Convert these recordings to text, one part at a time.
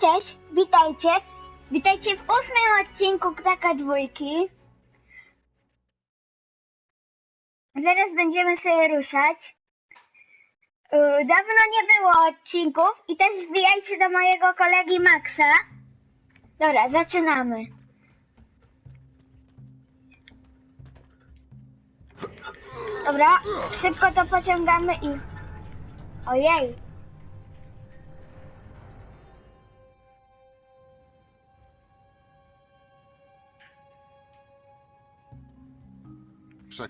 cześć, witajcie. Witajcie w ósmym odcinku Kraka Dwójki. Zaraz będziemy sobie ruszać. Yy, Dawno nie było odcinków i też wbijajcie do mojego kolegi Maxa. Dobra, zaczynamy. Dobra, szybko to pociągamy i... Ojej,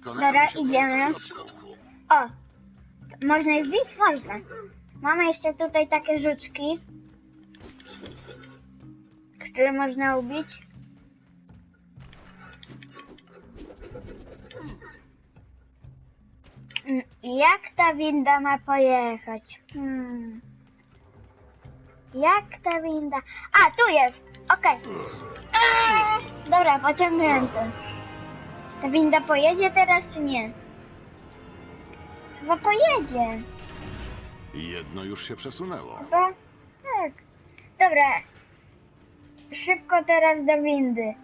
Dobra, się, co idziemy. jest w środku. O, można je zbić? Można. Mamy jeszcze tutaj takie żuczki, które można ubić. Mm, Jak ta winda ma pojechać? Hmm. Jak ta winda... A, tu jest! Okej. Eee, Dobra, pociągnięty. Ta winda pojedzie teraz, czy nie? Chyba pojedzie. Jedno już się przesunęło. Chyba? Tak. Dobra. Szybko teraz do windy.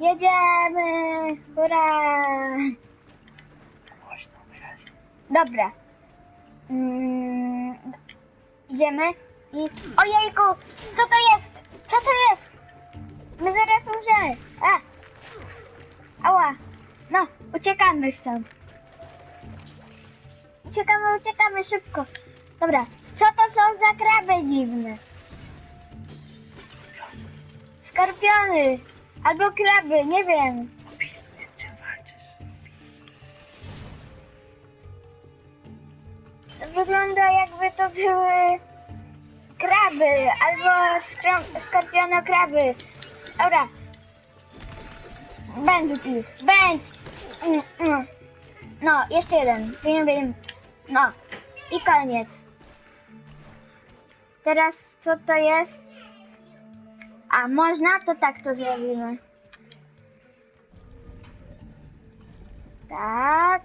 Jedziemy! Hurra! Dobra. Mm, idziemy i... Ojejku! Co to jest? Co to jest? My zaraz umrzemy. A! Ała! No, uciekamy stąd. Uciekamy, uciekamy szybko. Dobra, co to są za kraby dziwne? Skorpiony! Albo kraby, nie wiem. Opisuj. Wygląda jakby to były kraby, albo skro- skorpionokraby. Dobra. Będzie ich, będzie. No, jeszcze jeden. No. I koniec. Teraz co to jest? A można? To tak to zrobimy. Tak.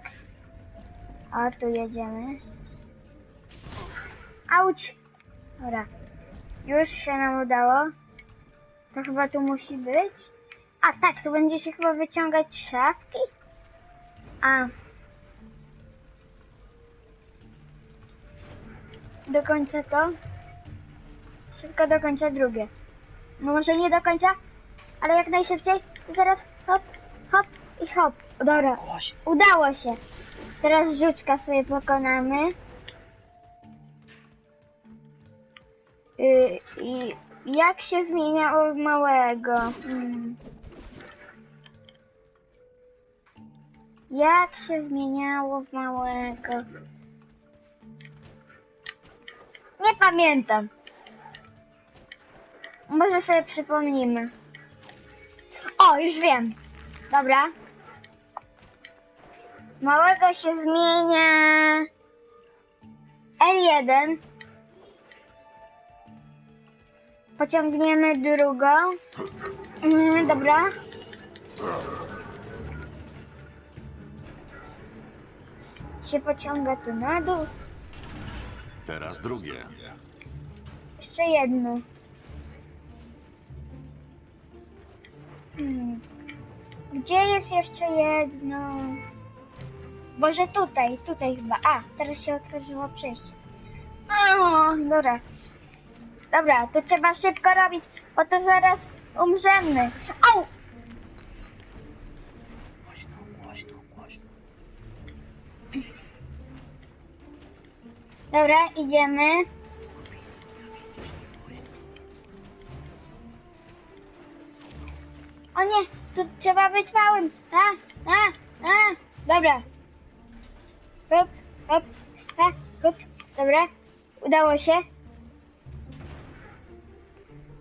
O, tu jedziemy. Auć! Dobra. Już się nam udało. To chyba tu musi być. A tak, tu będzie się chyba wyciągać szafki. A. Dokończę to. Szybko dokończę drugie. No może nie do końca, ale jak najszybciej. Zaraz hop, hop i hop. Dobra, udało się. Teraz żuczka sobie pokonamy. Yy, I jak się zmienia od małego? Hmm. Jak się zmieniało w małego? Nie pamiętam. Może sobie przypomnimy. O, już wiem. Dobra. Małego się zmienia. L1. Pociągniemy drugą. Mm, dobra. Się pociąga tu na dół. Teraz drugie. Jeszcze jedno. Hmm. Gdzie jest jeszcze jedno? Może tutaj, tutaj chyba. A, teraz się otworzyło przejście. O, dobra. Dobra, to trzeba szybko robić, bo to zaraz umrzemy. Au! Dobra, idziemy. O nie, tu trzeba być małym. A, a, a. Dobra. Hop, hop, a, hop. Dobra, udało się.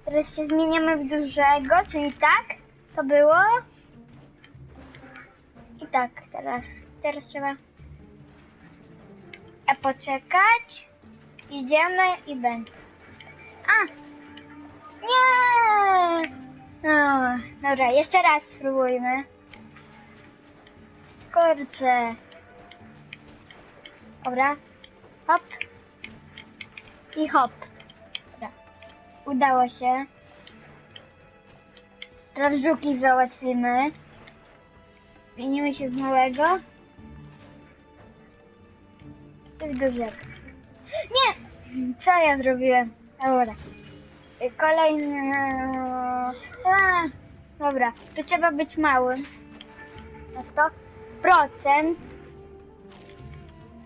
Teraz się zmieniamy w dużego, czyli tak to było. I tak, teraz, teraz trzeba a poczekać. Idziemy i będzie. A! Nie! No, dobra, jeszcze raz spróbujmy. Kurczę. Dobra. Hop. I hop. Dobra. Udało się. Teraz żuki załatwimy. Zmienimy się z małego. Jest dużego. Nie! Co ja zrobiłem? Dobra. Kolejny... A, dobra, to trzeba być małym. Na 100%.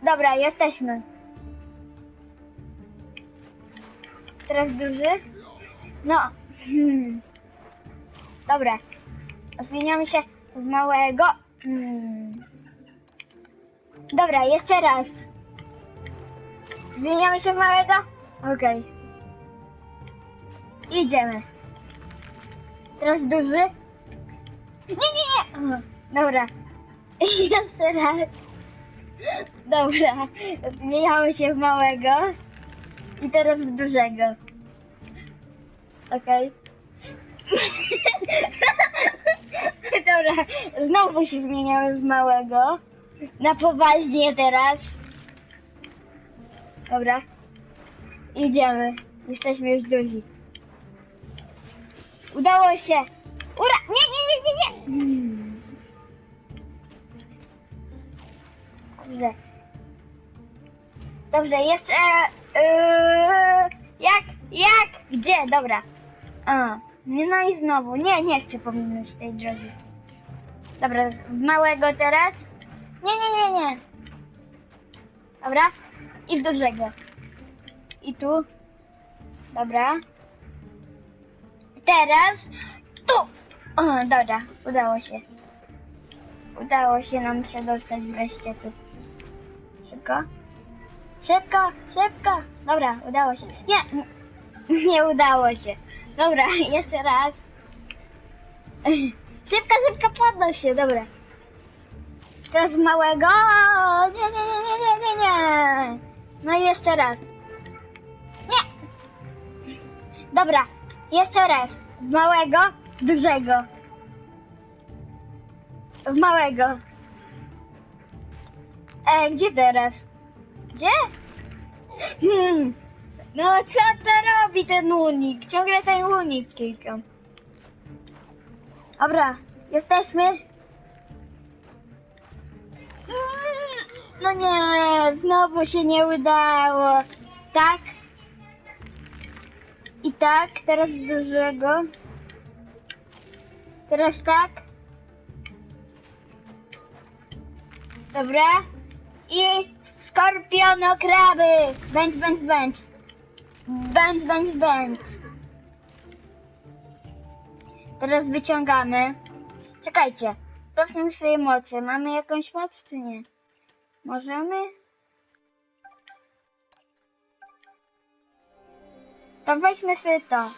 Dobra, jesteśmy. Teraz duży? No. Hmm. Dobra. Zmieniamy się z małego. Hmm. Dobra, jeszcze raz. Zmieniamy się z małego? Okej. Idziemy. Teraz duży? Nie, nie, nie. Dobra. Jeszcze raz. Dobra. Zmieniamy się w małego. I teraz w dużego. Okej. Dobra, znowu się zmieniamy z małego. Na poważnie teraz. Dobra. Idziemy. Jesteśmy już duzi. Udało się. Ura! Nie, nie, nie, nie, nie! Dobrze. Dobrze, jeszcze... Yy, jak? Jak? Gdzie? Dobra. A, no i znowu. Nie, nie chcę pominąć tej drogi. Dobra, małego teraz. Nie, nie, nie, nie. Dobra. I w dużego. I tu. Dobra. Teraz tu. O, dobra, udało się. Udało się nam się dostać wreszcie tu. Szybko. Szybko, szybko. Dobra, udało się. Nie, nie, nie udało się. Dobra, jeszcze raz. Szybko, szybko podnoś się, dobra. Teraz małego. Nie, nie, jeszcze raz. Nie. Dobra, jeszcze raz. Z małego, dużego. W małego. E, gdzie teraz? Gdzie? Hmm. No co to robi ten unik? Ciągle ten unik klikam. Dobra, jesteśmy. Mm, No nie, znowu się nie udało. Tak. I tak, teraz dużego. Teraz tak. Dobra. I skorpionokraby. Będź, będź, będź. Będź, będź, będź. Teraz wyciągamy. Czekajcie. Sprawdźmy swoje moce. Mamy jakąś moc, czy nie? Możemy? To weźmy sobie to.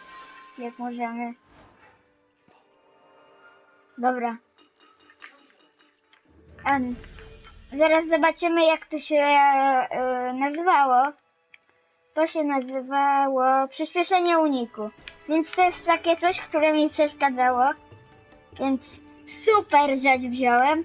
Jak możemy. Dobra. Em, zaraz zobaczymy, jak to się e, nazywało. To się nazywało przyspieszenie uniku. Więc to jest takie coś, które mi przeszkadzało. Więc super rzecz wziąłem.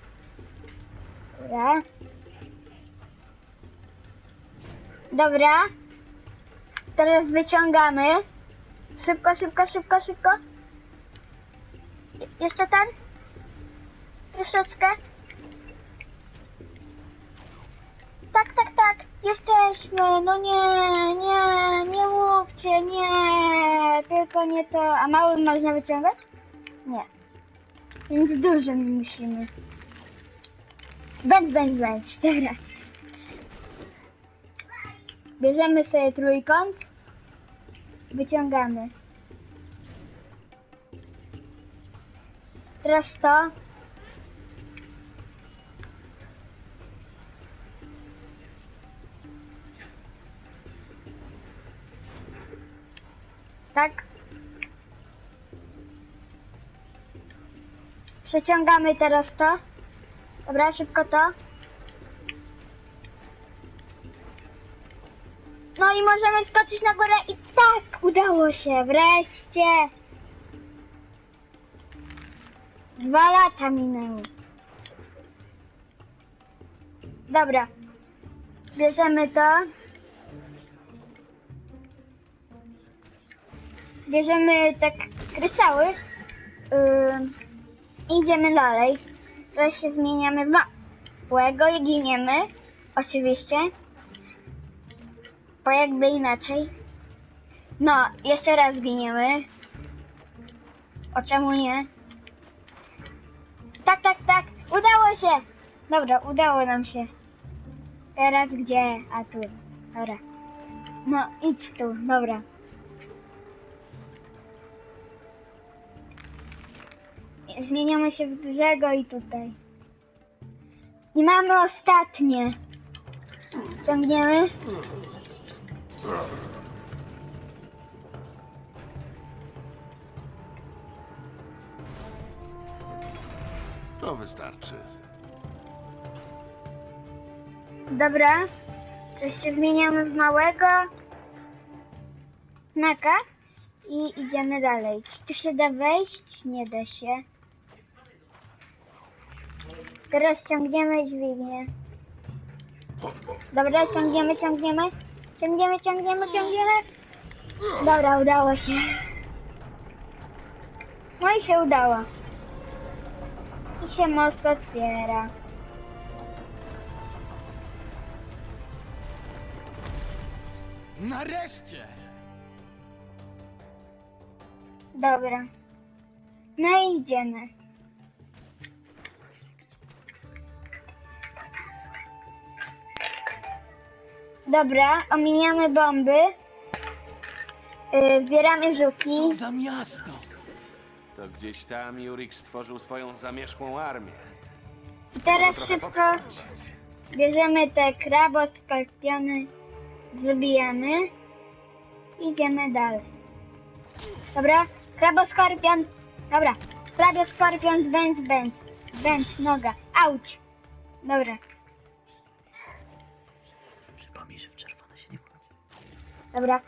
Dobra. Dobra. Teraz wyciągamy. Szybko, szybko, szybko, szybko. Je- Jeszcze ten? Troszeczkę. Tak, tak, tak. Jesteśmy. No nie, nie, nie mówcie, nie. Tylko nie to. A mały można wyciągać? Nie. Więc dużym musimy. Będź, będź, będź. Dobra. Bierzemy sobie trójkąt. Wyciągamy. Teraz to. Tak? Przeciągamy teraz to. Dobra, szybko to. No i możemy skoczyć na górę i tak, udało się, wreszcie. Dwa lata minęły. Dobra. Bierzemy to. Bierzemy te k- kryształy. Yy, idziemy dalej. Teraz się zmieniamy w małego i giniemy. Oczywiście. Bo jakby inaczej. No, jeszcze raz giniemy. O czemu nie? Tak, tak, tak. Udało się. Dobra, udało nam się. Teraz gdzie? A tu. Dobra. No, idź tu. Dobra. Zmieniamy się w dużego i tutaj. I mamy ostatnie. Ciągniemy. To wystarczy. Dobra. To się zmieniamy w małego znaka i idziemy dalej. Czy tu się da wejść? Nie da się. Teraz ciągniemy dźwignię. Dobra, ciągniemy, ciągniemy. Ciągniemy, ciągniemy, ciągniemy. Dobra, udało się. No i się udało. I się most otwiera. Nareszcie! Dobra. No i idziemy. Dobra, ominiamy bomby. Yy, zbieramy żuki. Co za miasto! To gdzieś tam Jurik stworzył swoją zamierzchłą armię. I teraz Trochę szybko potrwać. bierzemy te krabo, skorpiony, zabijamy. Idziemy dalej. Dobra, krabo, skorpion. Dobra, krabo, skorpion, bęc, bęc. Bęc, noga. Auć. Dobra. Dobra.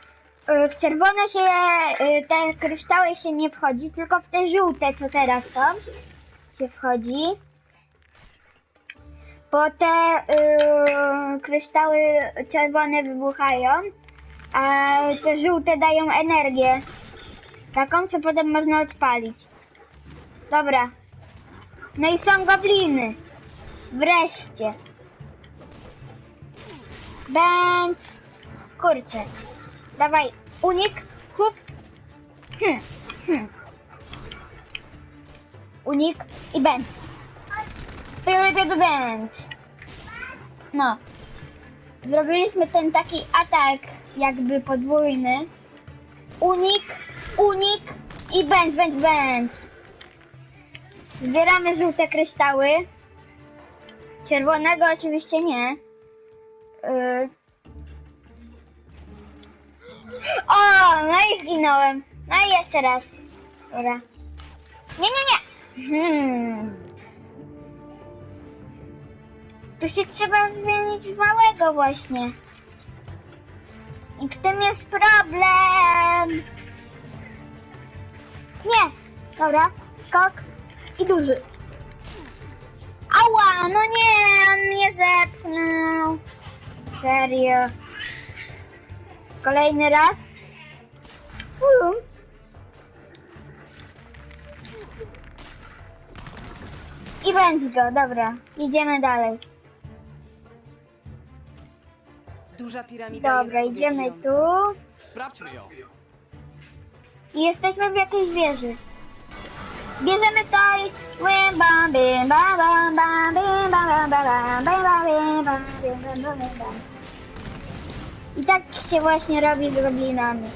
Y, W czerwone się, y, te kryształy się nie wchodzi, tylko w te żółte, co teraz są, się wchodzi. Bo te y, kryształy czerwone wybuchają, a te żółte dają energię. Taką, co potem można odpalić. Dobra. No i są gobliny. Wreszcie. Będź. Kurczę. Dawaj, unik, hup. Hm, hm. Unik i będź. Będź. No. Zrobiliśmy ten taki atak jakby podwójny. Unik, unik i będź, będź, będź. Zbieramy żółte kryształy. Czerwonego oczywiście nie. Yy, o, no i zginąłem. No i jeszcze raz. Dobra. Nie, nie, nie. Hmm. Tu się trzeba zmienić w małego właśnie. I w tym jest problem. Nie. Dobra. Skok. I duży. Ała, no nie, on mnie zepchnął. Serio. Kolejny raz. Ulu. I będzie go, dobra. Idziemy dalej. Duża piramida Dobra, jest idziemy tu. obiecująca. Sprawdźmy ją. I jesteśmy w jakiejś wieży. Bierzemy i... Bim, bam, bim, bam, bam, bam, bim, bam, bam, bam, bam, bim, bam, bim, bam, bim, bam, bam, bam, bam. I tak się właśnie robi z goblinami.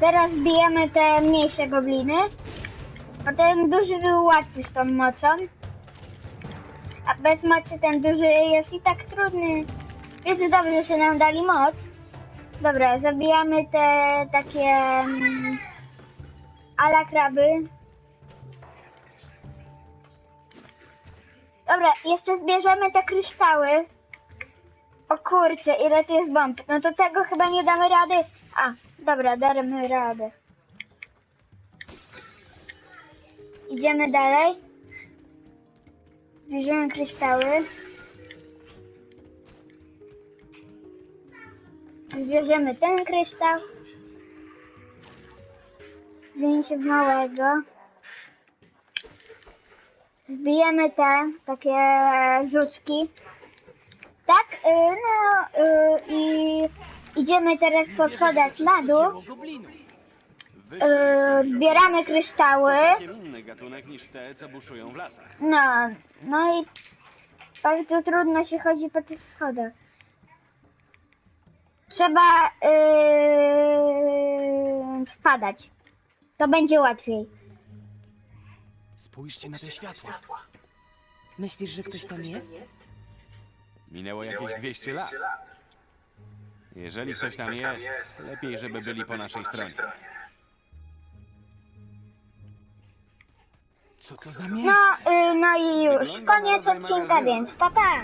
Teraz bijemy te mniejsze gobliny. A ten duży był łatwy z tą mocą. A bez mocy ten duży jest i tak trudny. Więc dobrze, że nam dali moc. Dobra, zabijamy te takie mm, ala kraby. Dobra, jeszcze zbierzemy te kryształy. O kurczę, ile tu jest bomb. No to tego chyba nie damy rady. A, dobra, damy radę. Idziemy dalej. Bierzemy kryształy. Zbierzemy ten kryształ. W małego. Zbijemy te takie żuczki. Tak, y, no y, i idziemy teraz po schodach na dół. Y, zbieramy kryształy. całkiem inny gatunek niż te, co buszują w lasach. No, no i bardzo trudno się chodzi po tych schodach. Trzeba yy, spadać. To będzie łatwiej. Spójrzcie na te światła. Myślisz, że ktoś tam jest? Minęło jakieś 200 lat. Jeżeli ktoś tam jest, lepiej, żeby byli po naszej stronie. Co to za No, miejsce? yy, no i już. Koniec odcinka, więc pa pa.